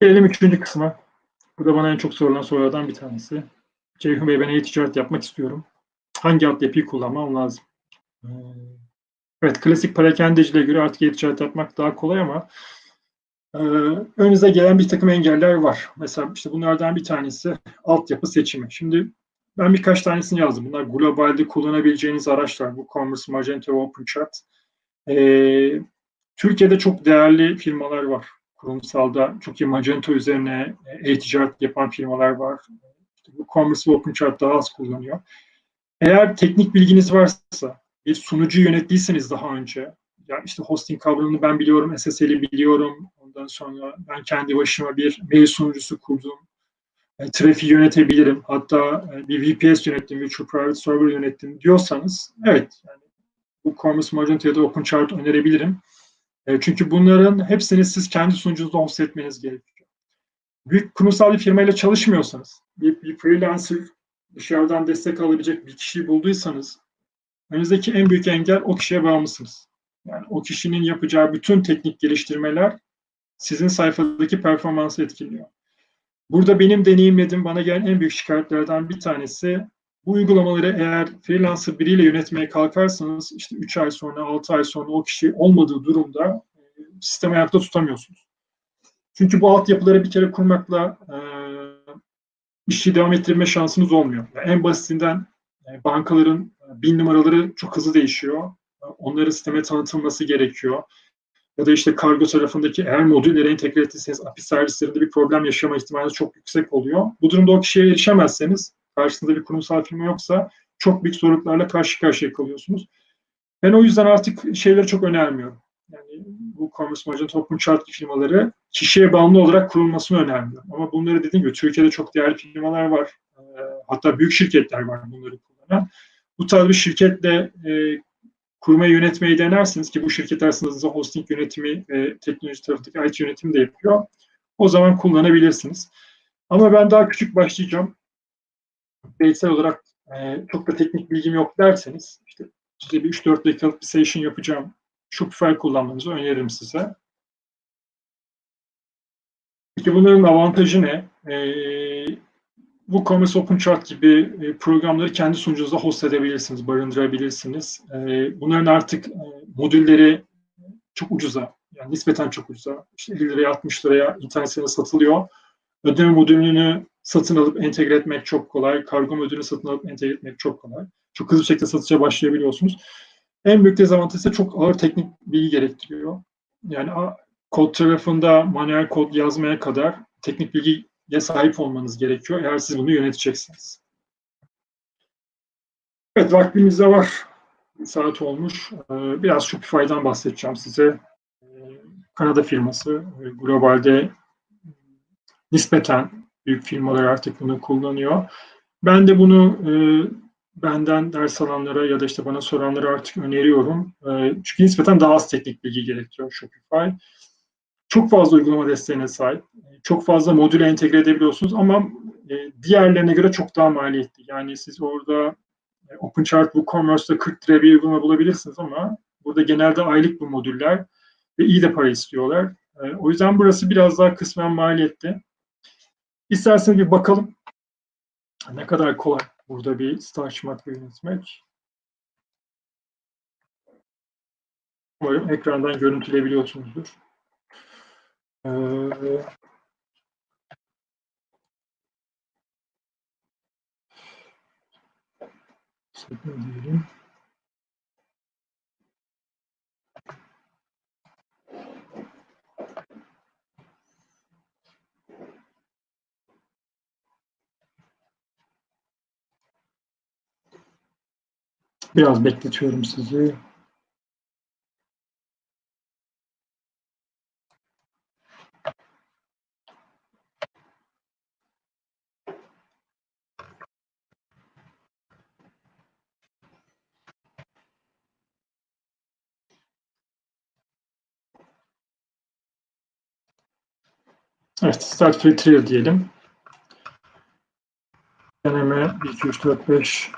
Gelelim üçüncü kısma. Bu da bana en çok sorulan sorulardan bir tanesi. Ceyhun Bey ben e-ticaret yapmak istiyorum. Hangi altyapıyı kullanmam lazım? Ee, Evet, klasik parakendeciliğe göre artık e-ticaret yapmak daha kolay ama e, önünüze gelen bir takım engeller var. Mesela işte bunlardan bir tanesi altyapı seçimi. Şimdi ben birkaç tanesini yazdım. Bunlar globalde kullanabileceğiniz araçlar. Bu Commerce, Magento OpenChat. Ee, Türkiye'de çok değerli firmalar var. Kurumsalda çok iyi Magento üzerine e-ticaret yapan firmalar var. İşte bu Commerce ve OpenChat daha az kullanıyor. Eğer teknik bilginiz varsa, bir sunucu yönettiyseniz daha önce, ya işte hosting kavramını ben biliyorum, SSL'i biliyorum, ondan sonra ben kendi başıma bir mail sunucusu kurdum, e, trafiği yönetebilirim, hatta e, bir VPS yönettim, Virtual Private Server yönettim diyorsanız, evet, yani bu Commerce Magento ya da OpenChart önerebilirim. E, çünkü bunların hepsini siz kendi sunucunuzda host etmeniz gerekiyor. Büyük kurumsal bir firmayla çalışmıyorsanız, bir, bir freelancer dışarıdan destek alabilecek bir kişiyi bulduysanız, önünüzdeki en büyük engel o kişiye bağımlısınız. Yani o kişinin yapacağı bütün teknik geliştirmeler sizin sayfadaki performansı etkiliyor. Burada benim deneyimlediğim bana gelen en büyük şikayetlerden bir tanesi bu uygulamaları eğer freelancer biriyle yönetmeye kalkarsanız işte 3 ay sonra 6 ay sonra o kişi olmadığı durumda e, sistemi ayakta tutamıyorsunuz. Çünkü bu altyapıları bir kere kurmakla e, işi devam ettirme şansınız olmuyor. Yani en basitinden e, bankaların bin numaraları çok hızlı değişiyor. Onların sisteme tanıtılması gerekiyor. Ya da işte kargo tarafındaki eğer modüllere entegre ettiyseniz API servislerinde bir problem yaşama ihtimali çok yüksek oluyor. Bu durumda o kişiye erişemezseniz, karşısında bir kurumsal firma yoksa çok büyük zorluklarla karşı karşıya kalıyorsunuz. Ben o yüzden artık şeyleri çok önermiyorum. Yani bu Commerce Magento Open Chart firmaları kişiye bağımlı olarak kurulmasını önermiyorum. Ama bunları dediğim gibi Türkiye'de çok değerli firmalar var. Hatta büyük şirketler var bunları kullanan. Bu tarz bir şirketle e, kurmayı yönetmeyi denersiniz ki bu şirket aslında hosting yönetimi ve teknoloji tarafındaki IT yönetimi de yapıyor. O zaman kullanabilirsiniz. Ama ben daha küçük başlayacağım. Bireysel olarak e, çok da teknik bilgim yok derseniz işte size bir 3-4 dakikalık bir session yapacağım. Shopify kullanmanızı öneririm size. Peki bunların avantajı ne? Ee, WooCommerce OpenChart gibi e, programları kendi sunucunuzda host edebilirsiniz, barındırabilirsiniz. E, bunların artık e, modülleri çok ucuza, yani nispeten çok ucuza, işte 50 liraya 60 liraya internet satılıyor. Ödeme modülünü satın alıp entegre etmek çok kolay. Kargo modülünü satın alıp entegre etmek çok kolay. Çok hızlı bir şekilde satışa başlayabiliyorsunuz. En büyük dezavantajı ise çok ağır teknik bilgi gerektiriyor. Yani kod tarafında manuel kod yazmaya kadar teknik bilgi ya sahip olmanız gerekiyor eğer siz bunu yöneteceksiniz. Evet vaktimiz de var. Saat olmuş. Ee, biraz Shopify'dan bahsedeceğim size. Ee, Kanada firması. E, globalde nispeten büyük firmalar artık bunu kullanıyor. Ben de bunu e, benden ders alanlara ya da işte bana soranlara artık öneriyorum. E, çünkü nispeten daha az teknik bilgi gerektiriyor Shopify çok fazla uygulama desteğine sahip. Çok fazla modüle entegre edebiliyorsunuz ama e, diğerlerine göre çok daha maliyetli. Yani siz orada e, OpenChart, WooCommerce'da 40 liraya bir uygulama bulabilirsiniz ama burada genelde aylık bu modüller ve iyi de para istiyorlar. E, o yüzden burası biraz daha kısmen maliyetli. İsterseniz bir bakalım ne kadar kolay burada bir site açmak ve yönetmek. Umarım ekrandan görüntüleyebiliyorsunuzdur. Ee, diyelim. Biraz bekletiyorum sizi. Evet, start filtre diyelim. Deneme 1, 2, 3, 4, 5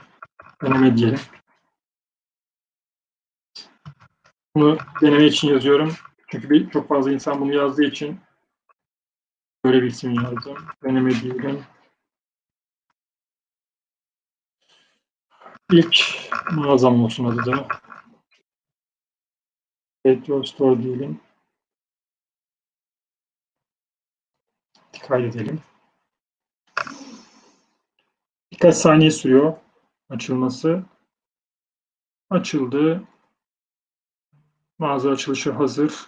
deneme diyelim. Bunu deneme için yazıyorum. Çünkü bir, çok fazla insan bunu yazdığı için Böyle bir isim yazdım. Deneme diyelim. İlk mağazam olsun adı da. Retro Store diyelim. Kaydedelim. Birkaç saniye sürüyor açılması. Açıldı. Mağaza açılışı hazır.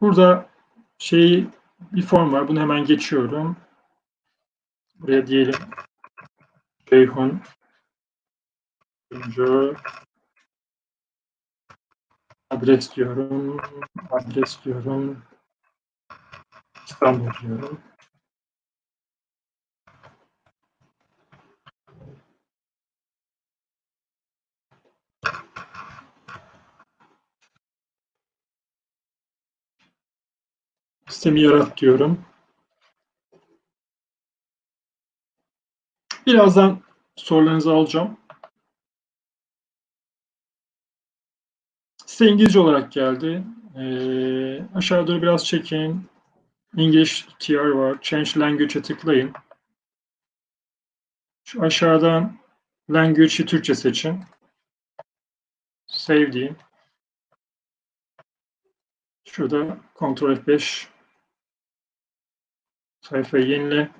Burada şey bir form var. Bunu hemen geçiyorum. Buraya diyelim Ceyhun adres diyorum. Adres diyorum. İstanbul diyorum. Sistemi yarat diyorum. Birazdan sorularınızı alacağım. Size İngilizce olarak geldi. Ee, aşağı doğru biraz çekin. English TR var. Change Language'e tıklayın. Şu aşağıdan Language'i Türkçe seçin. Save deyin. Şurada Ctrl F5 sayfayı yenile.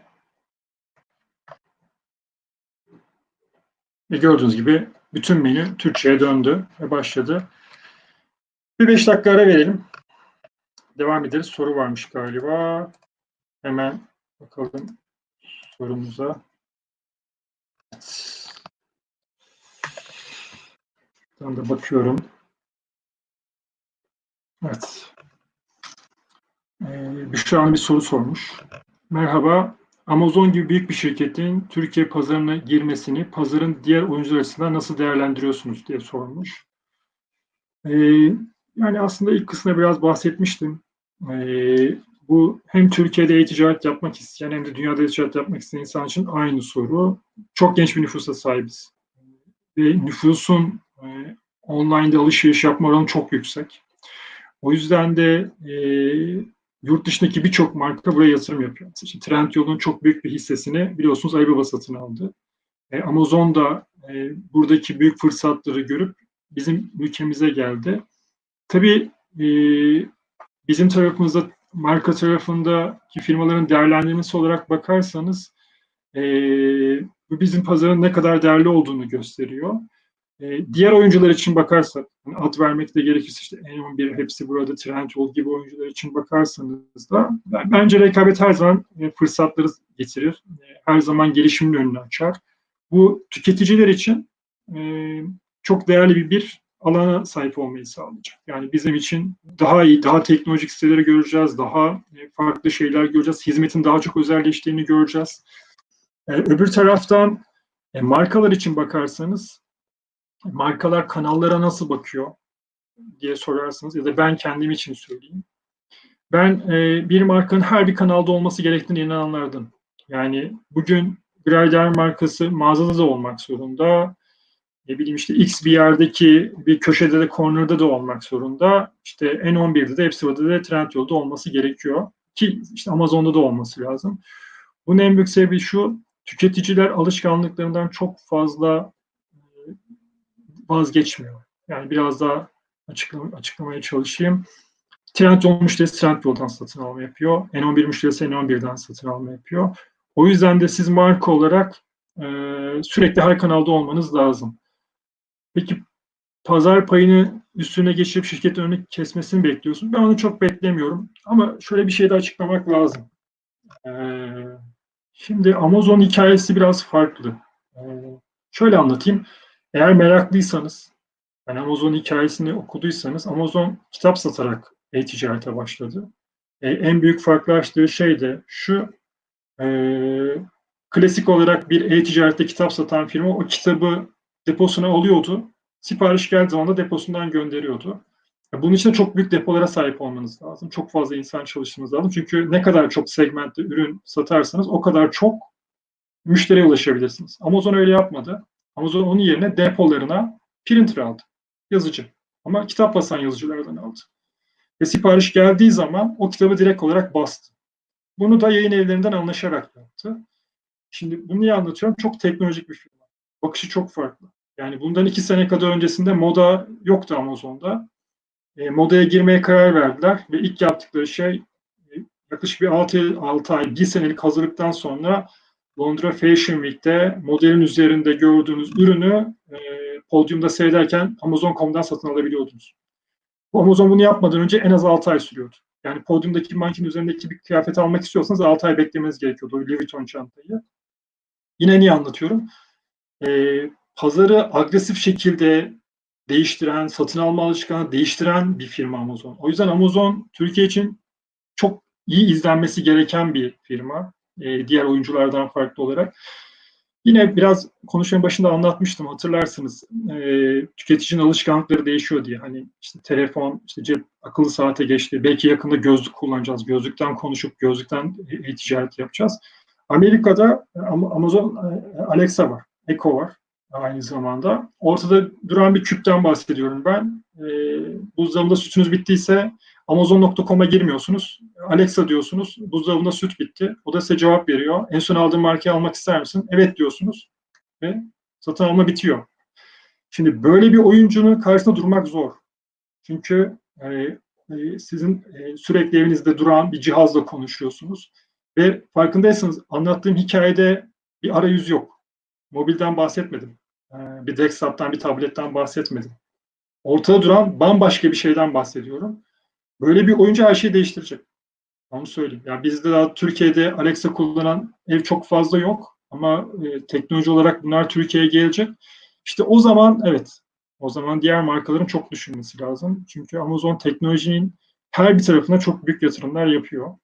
Ve gördüğünüz gibi bütün menü Türkçe'ye döndü ve başladı. Bir beş dakika ara verelim. Devam ederiz. Soru varmış galiba. Hemen bakalım sorumuza. Evet. Ben de bakıyorum. Evet. Ee, Büşra Hanım bir soru sormuş. Merhaba. Amazon gibi büyük bir şirketin Türkiye pazarına girmesini pazarın diğer oyuncular açısından nasıl değerlendiriyorsunuz diye sormuş. Ee, yani aslında ilk kısmına biraz bahsetmiştim. Ee, bu hem Türkiye'de e-ticaret yapmak isteyen hem de dünyada e-ticaret yapmak isteyen insan için aynı soru. Çok genç bir nüfusa sahibiz. Ve nüfusun e, online'da alışveriş yapma oranı çok yüksek. O yüzden de e, yurt dışındaki birçok marka buraya yatırım yapıyor. İşte Trendyol'un çok büyük bir hissesini biliyorsunuz Alibaba satın aldı. E, Amazon da e, buradaki büyük fırsatları görüp bizim ülkemize geldi. Tabii e, bizim tarafımızda marka tarafındaki firmaların değerlendirmesi olarak bakarsanız e, bizim pazarın ne kadar değerli olduğunu gösteriyor. E, diğer oyuncular için bakarsak, yani ad vermek de gerekirse işte N11 hepsi burada Trendyol gibi oyuncular için bakarsanız da bence rekabet her zaman e, fırsatları getirir. E, her zaman gelişimin önünü açar. Bu tüketiciler için e, çok değerli bir, bir alana sahip olmayı sağlayacak. Yani bizim için daha iyi, daha teknolojik siteleri göreceğiz, daha farklı şeyler göreceğiz, hizmetin daha çok özelleştiğini göreceğiz. Ee, öbür taraftan e, markalar için bakarsanız, markalar kanallara nasıl bakıyor diye sorarsınız ya da ben kendim için söyleyeyim. Ben e, bir markanın her bir kanalda olması gerektiğine inananlardan. Yani bugün Graider markası mağazada da olmak zorunda, ne bileyim işte X bir yerdeki bir köşede de corner'da da olmak zorunda. İşte N11'de de hepsi burada da Trendyol'da olması gerekiyor. Ki işte Amazon'da da olması lazım. Bunun en büyük sebebi şu, tüketiciler alışkanlıklarından çok fazla vazgeçmiyor. Yani biraz daha açıklam açıklamaya çalışayım. Trendyol müşterisi Trendyol'dan satın alma yapıyor. N11 müşterisi N11'den satın alma yapıyor. O yüzden de siz marka olarak e, sürekli her kanalda olmanız lazım. Peki pazar payını üstüne geçirip şirket önünü kesmesini bekliyorsun. Ben onu çok beklemiyorum. Ama şöyle bir şey de açıklamak lazım. Ee, şimdi Amazon hikayesi biraz farklı. Ee, şöyle anlatayım. Eğer meraklıysanız, yani Amazon hikayesini okuduysanız, Amazon kitap satarak e-ticarete başladı. Ee, en büyük farklılaştığı şey de şu, e, klasik olarak bir e-ticarette kitap satan firma o kitabı deposuna alıyordu. Sipariş geldiği zaman da deposundan gönderiyordu. Bunun için de çok büyük depolara sahip olmanız lazım. Çok fazla insan çalıştırmanız lazım. Çünkü ne kadar çok segmentte ürün satarsanız o kadar çok müşteriye ulaşabilirsiniz. Amazon öyle yapmadı. Amazon onun yerine depolarına printer aldı. Yazıcı. Ama kitap basan yazıcılardan aldı. Ve sipariş geldiği zaman o kitabı direkt olarak bastı. Bunu da yayın evlerinden anlaşarak yaptı. Şimdi bunu niye anlatıyorum? Çok teknolojik bir firma. Bakışı çok farklı. Yani bundan iki sene kadar öncesinde moda yoktu Amazon'da. E, modaya girmeye karar verdiler ve ilk yaptıkları şey e, yaklaşık bir 6, 6 ay, 1 senelik hazırlıktan sonra Londra Fashion Week'te modelin üzerinde gördüğünüz ürünü e, podyumda seyrederken Amazon.com'dan satın alabiliyordunuz. Amazon bunu yapmadan önce en az 6 ay sürüyordu. Yani podyumdaki mankin üzerindeki bir kıyafet almak istiyorsanız 6 ay beklemeniz gerekiyordu. O Louis Vuitton çantayı. Yine niye anlatıyorum? Ee, pazarı agresif şekilde değiştiren, satın alma alışkanlığı değiştiren bir firma Amazon. O yüzden Amazon Türkiye için çok iyi izlenmesi gereken bir firma. Ee, diğer oyunculardan farklı olarak. Yine biraz konuşmanın başında anlatmıştım hatırlarsınız. E, tüketicinin alışkanlıkları değişiyor diye. Hani işte telefon, işte cep akıllı saate geçti. Belki yakında gözlük kullanacağız. Gözlükten konuşup gözlükten e-ticaret yapacağız. Amerika'da Amazon Alexa var, Echo var aynı zamanda. Ortada duran bir küpten bahsediyorum ben. E, buzdolabında sütünüz bittiyse Amazon.com'a girmiyorsunuz. Alexa diyorsunuz. Buzdolabında süt bitti. O da size cevap veriyor. En son aldığım markayı almak ister misin? Evet diyorsunuz. Ve satın alma bitiyor. Şimdi böyle bir oyuncunun karşısında durmak zor. Çünkü e, e, sizin e, sürekli evinizde duran bir cihazla konuşuyorsunuz. Ve farkındaysanız anlattığım hikayede bir arayüz yok. Mobilden bahsetmedim. E, bir desktop'tan, bir tabletten bahsetmedim. Ortada duran bambaşka bir şeyden bahsediyorum. Böyle bir oyuncu her şeyi değiştirecek. Onu söyleyeyim. Yani bizde daha Türkiye'de Alexa kullanan ev çok fazla yok. Ama e, teknoloji olarak bunlar Türkiye'ye gelecek. İşte o zaman evet. O zaman diğer markaların çok düşünmesi lazım. Çünkü Amazon teknolojinin her bir tarafına çok büyük yatırımlar yapıyor.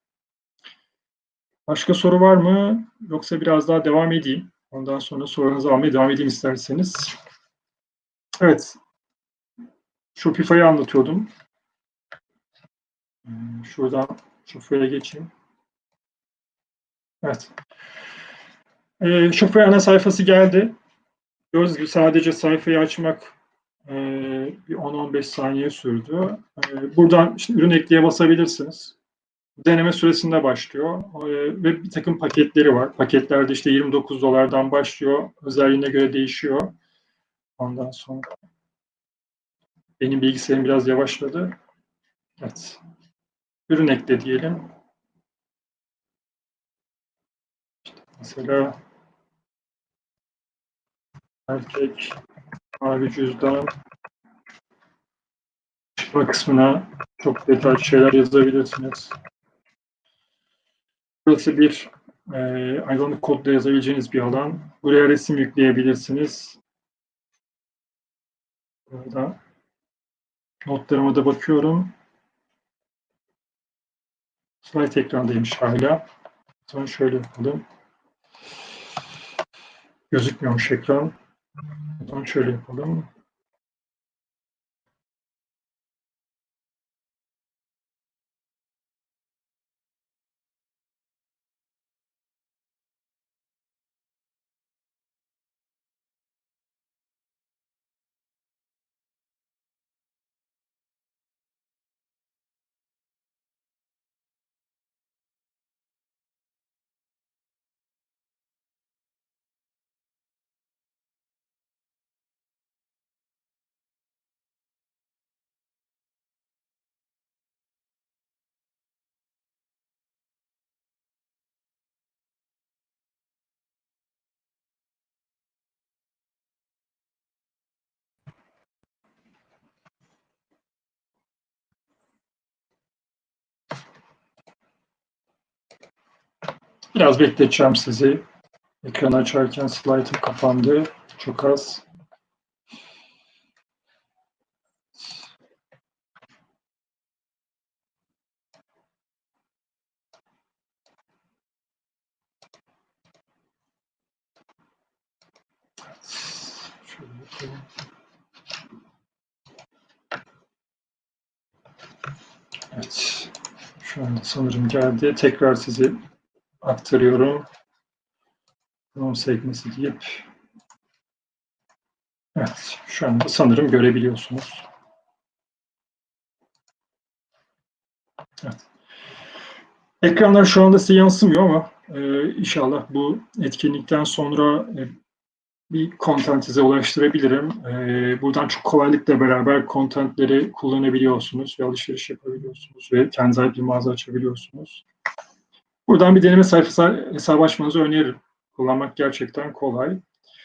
Başka soru var mı? Yoksa biraz daha devam edeyim. Ondan sonra sorularınızı almaya devam edeyim isterseniz. Evet. Shopify'ı anlatıyordum. Hmm, şuradan Shopify'a geçeyim. Evet. E, Shopify ana sayfası geldi. Gördüğünüz gibi sadece sayfayı açmak e, bir 10-15 saniye sürdü. E, buradan işte ürün ekleye basabilirsiniz. Deneme süresinde başlıyor e, ve bir takım paketleri var. Paketlerde işte 29 dolardan başlıyor. Özelliğine göre değişiyor. Ondan sonra benim bilgisayarım biraz yavaşladı. Evet. Ürün ekle diyelim. İşte mesela erkek mavi cüzdan çıkma kısmına çok detaylı şeyler yazabilirsiniz. Burası bir e, ayrılanık kodda yazabileceğiniz bir alan. Buraya resim yükleyebilirsiniz. Burada notlarıma da bakıyorum. Slide ekrandaymış hala. Sonra şöyle yapalım. Gözükmüyormuş ekran. Sonra şöyle yapalım. Biraz bekleteceğim sizi. Ekranı açarken slide'ım kapandı. Çok az. Evet. Şu anda sanırım geldi. Tekrar sizi aktarıyorum. Tamam sekmesi deyip Evet, şu anda sanırım görebiliyorsunuz. Evet. Ekranlar şu anda size yansımıyor ama e, inşallah bu etkinlikten sonra e, bir content size ulaştırabilirim. E, buradan çok kolaylıkla beraber contentleri kullanabiliyorsunuz ve alışveriş yapabiliyorsunuz ve kendi bir mağaza açabiliyorsunuz. Buradan bir deneme sayfası hesabı açmanızı öneririm. Kullanmak gerçekten kolay.